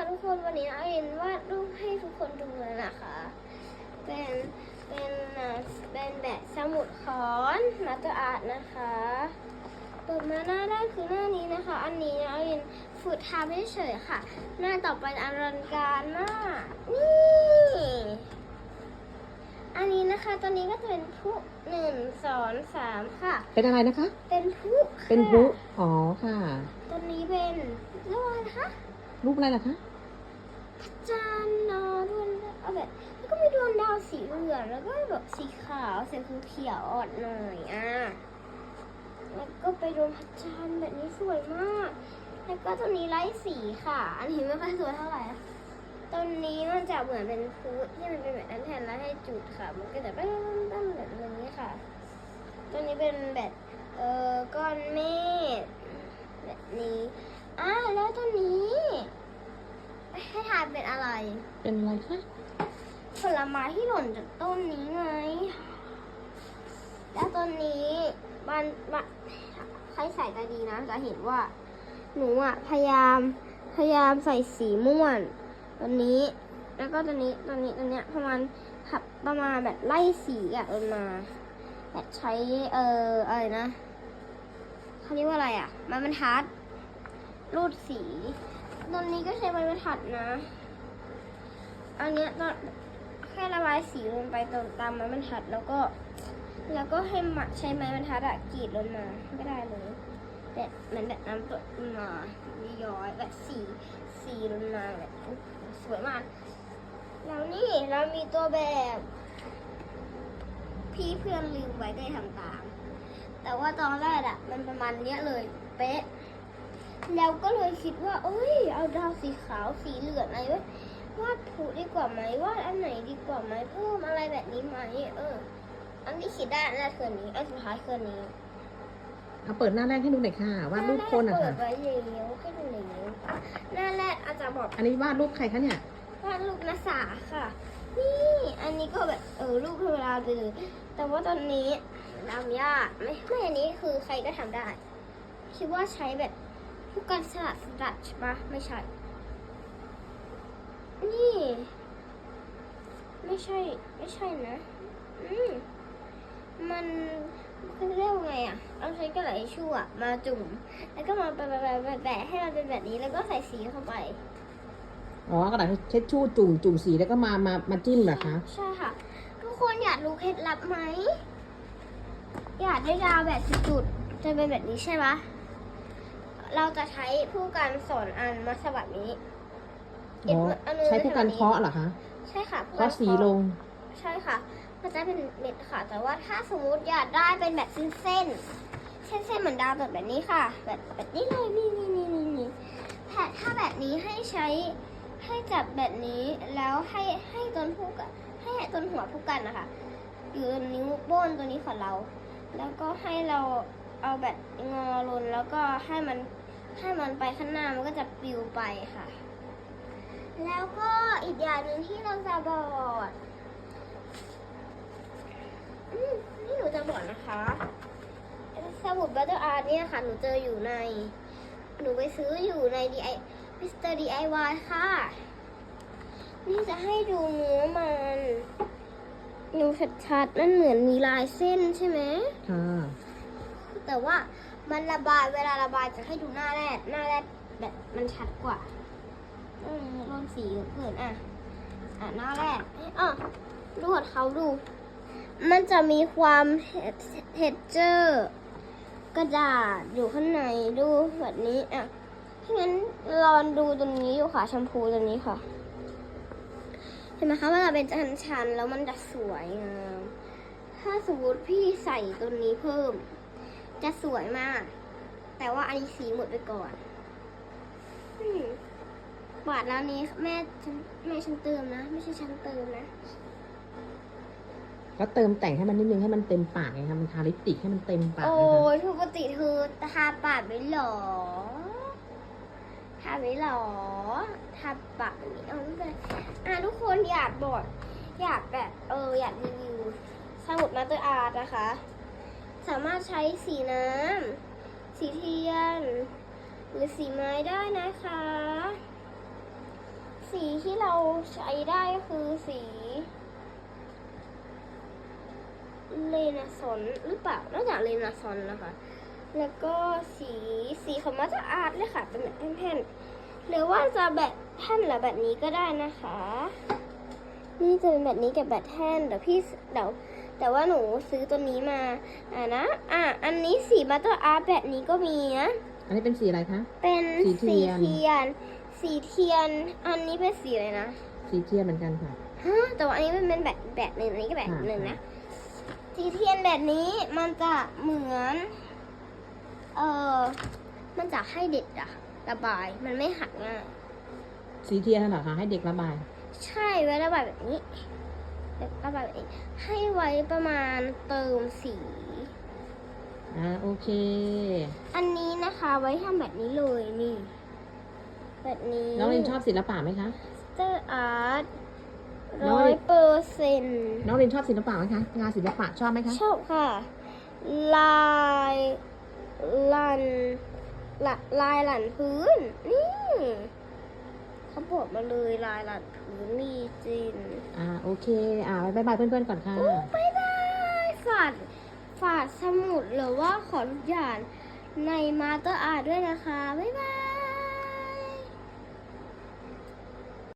นะคะทุกคนวันนี้เอาเอ็นวาดรูปให้ทุกคนดูเลยนะคะ เป็นเป็นอ่าเป็นแบบสมุดขอนมาตอร์อาร์ตนะคะเปิดมาหน้าแรกคือหน้านี้นะคะ อันนี้เอาเอ็นฝึกทำเฉยๆค่ะ หน้าต่อไปอลังการมากนี่อันนี้นะคะตอนนี้ก็จะเป็นผู้หนึ่งสองสามค่ะ เป็นอะไรนะคะ เป็นผู้ค่ะเป็นพลุอ๋อค่ะตอนนี้เป็นเรียกว่าอะไรนะคะรูปอะไรล่ะคะ จานนอดวงดาวเอาแบบแล้วก็มีดวงดาวสีเหลืองแล้วก็แบบสีขาวสีเขียวอ่อนหน่อยอะแล้วก็ไปดวงพระจันทร์แบบนี้สวยมาก แล้วก็ตัวนี้ไร้สีค่ะ อันนี้ไม่ค่อยสวยเท่าไหร่ตัวนี้มันจะเหมือนเป็นพุที่มันเป็นแบบนั้นแทนแล้วให้จุดค่ะ มันก็จะเป็นตั้มๆแบบนี้ค่ะตัวนี้เป็นแบบเอ่อก้อนเมฆแบบนี้อ่าแล้วตัวนี้ ให้ เป็นอะไรเป็นอะไรคะผลไม้ที่หล่นจากต้นนี้ไง แล้วต้นนี้มันมันใครใส่ใจดีนะจะเห็นว่า หนูอะพยายามพยายามใส่สีม่วนตัวนี้ แล้วก็ตัวนี้ตัวนี้ตัวเนี้ยประมาณขับประมาณแบบไล่สีอะลงมาแบบใช้เอ่ออะไรนะเขาเรียกว่าอะไรอะไม้บรรทัดรูดสีตัวนี้ก็ใช้ไม้บรรทัดนะ อันเนี้ยตอนแค่ระบายสีลงไปตรงตามไม้บรรทัดแล้วก็ แล้วก็ให้ใช้ไม้บรรทัดอะกรีดลงมาก็ได้เลยแต่มือนแบบน้ำตกลงมาย้อยแบบสีสีลงมาแบบอุ๊ยสวยมาก แล้วนี่เรามีตัวแบบ พี่เพื่อนลืมไว้ได้ทำตาม แต่ว่าตอนแรกอะมันประมาณเนี้ยเลยเป๊ะแล้วก็เลยคิดว่า เอ้ย เอาดาวสีขาวสีเหลืองอะไรไว้ วาดผูดีกว่าไหมวาดอันไหนดีกว่าไหมเพิ่มอะไรแบบนี้ไหมเออ อันที่คิดได้อันแรกคืออันนี้อันสุดท้ายคืออันนี้เอาเปิดหน้าแรกให้ดูหน่อยค่ะวาดรูปคนหอะน้าแรกเปิค่ะดไว้แล้วให้ดูหน่อยอะหน้าแรกอาจจะบอกอันนี้วาดรูปใครคะเนี่ยวาดรูปนักศึกษาค่ะ นี่ อันนี้ก็แบบเออรูปธรรมดาเลยแต่ว่าตอนนี้ทำยากไม่ไม่อันนี้คือใครก็ทำได้ คิดว่าใช้แบบผู้การสลัดสลัดใช่ปะไม่ใช่ นี่ ไม่ใช่ไม่ใช่นะอืมมันเขาเรียกว่าไงอะเอาใช้กระดาษทิชชู่อะมาจุ่ม แล้วก็มาแปะแปะแปะแปะแปะให้มันเป็นแบบนี้แล้วก็ใส่สีเข้าไปอ๋อกระดาษเช็ดชู่จุ่มจุ่มสีแล้วก็มามามาจิ้มเหรอคะใช่ค่ะ ทุกคนอยากรู้เคล็ดลับไหม อยากได้ดาวแบบจุดๆจะเป็นแบบนี้ใช่ไหมเราจะใช้ผู้การสอนอันมาสวัสดนี้ อ๋ออันนึงใช้ผู้กันเคาะเหรอคะใช่ค่ะผู้เคาะสีลง ใช่ค่ะมันจะเป็นเม็ดค่ะ แต่ว่าถ้าสมมติอยากได้เป็นแบบเส้นเส้นๆเส้นเส้นๆเหมือนดาวแบบนี้ค่ะ แบบแบบนี้เลยนี่นี่นี่นี่นี่แผ่ถ้าแบบนี้ให้ใช้ให้จับแบบนี้แล้วให้ให้ต้นผู้กันให้ต้นหัวผู้กันนะคะอยู่ตรงนิ้วโป้นตัวนี้ของเรา แล้วก็ให้เราเอาแบบงอลนแล้วก็ให้มันให้มันไปข้างหน้ามันก็จะปลิวไปค่ะ แล้วก็อีกอย่างหนึ่งที่เราจะบอกอืมนี่หนูจะบอกนะคะสมุดบัตเตอร์อาร์เนี่ยค่ะ หนูเจออยู่ใน หนูไปซื้ออยู่ใน DI Mr. DIY ค่ะ นี่จะให้ดูเนื้อมันดูชัดๆ มันเหมือนมีลายเส้นใช่ไหมค่ะแต่ว่ามันระบายเวลาระบายจะให้ดูหน้าแรก หน้าแรกแบบมันชัดกว่า อืมสีเกินอะ อะหน้าแรกอะดูของเขาดู มันจะมีความเท็ดเจอร์ กระดาษอยู่ข้างในดูแบบนี้อะถ้างั้นลองดูตรงนี้อยู่ค่ะแชมพูตัวนี้ค่ะเห็นไหมคะว่าเราเป็นชันๆแล้วมันจะสวยงามถ้าสมมติพี่ใส่ตัวนี้เพิ่ม จะสวยมาก แต่ว่าอันนี้สีหมดไปก่อน บาทแล้วนี้แม่ฉันแม่ฉันเติมนะ ไม่ใช่ฉันเติมนะ ก็เติมแต่งให้มันนิดนึงให้มันเต็มปากไงคะมันทาลิปสติกให้มันเต็มปากโอ้นะคะยปกติเธอทาปากไว้หรอทาไว้หรอทาปากแบบนี้เอาไม่เป็นไรอะทุกคนอยากบอกอยากแบบเอออยากรีวิวสมุดมาสเตอร์อาร์ตนะคะ สามารถใช้สีน้ำสีเทียน หรือสีไม้ได้นะคะ ที่เราใช้ได้ก็คือสีเลนาซอนหรือเปล่าน่าจะเลนาซอนนะคะ แล้วก็สีสีของมาสเตอร์อาร์ตเลยค่ะเป็นแบบแผ่นๆหรือว่าจะแบบแท่นหรือแบบนี้ก็ได้นะคะ นี่จะเป็นแบบนี้กับแบบแท่นเดี๋ยวพี่เดี๋ยวแต่ว่าหนูซื้อตัวนี้มาอ่านะอะอันนี้สีมาสเตอร์อาร์ตแบบนี้ก็มีนะอันนี้เป็นสีอะไรคะเป็นสีเทียนเทียน สีเทียน อันนี้เป็นสีอะไรนะ สีเทียนเหมือนกันค่ะ ฮะ แต่ว่าอันนี้มันเป็นแบบแบบหนึ่งอันนี้ก็แบบหนึ่งนะ สีเทียนแบบนี้มันจะเหมือน เออมันจะให้เด็กอะระบาย มันไม่หักง่ายสีเทียนน่ะเหรอคะให้เด็กระบาย ใช่ไว้ระบายแบบนี้ระบายแบบนี้ ให้ไว้ประมาณเติมสี อ่าโอเค อันนี้นะคะไว้ทำแบบนี้เลยนี่ แบบนี้น้องเรียนชอบศิลปะไหมคะเตอร์อาร์ตน้องร้อเรียยนเปอร์เซ็นต์น้องเรียนชอบศิลปะไหมคะงานศิลปะชอบไหมคะชอบค่ะ ลายลันละลายหลันพื้น นี่เขาบอกมาเลยลายหลันพื้นมีจริงอ่าโอเค อ่าบายบายเพื่อนๆก่อนค่ะโอ้บายบายฝาดฝาดสมุดหรือว่าขอทุกอย่างในมาเตอร์อาร์ด้วยนะคะ บ๊ายบาย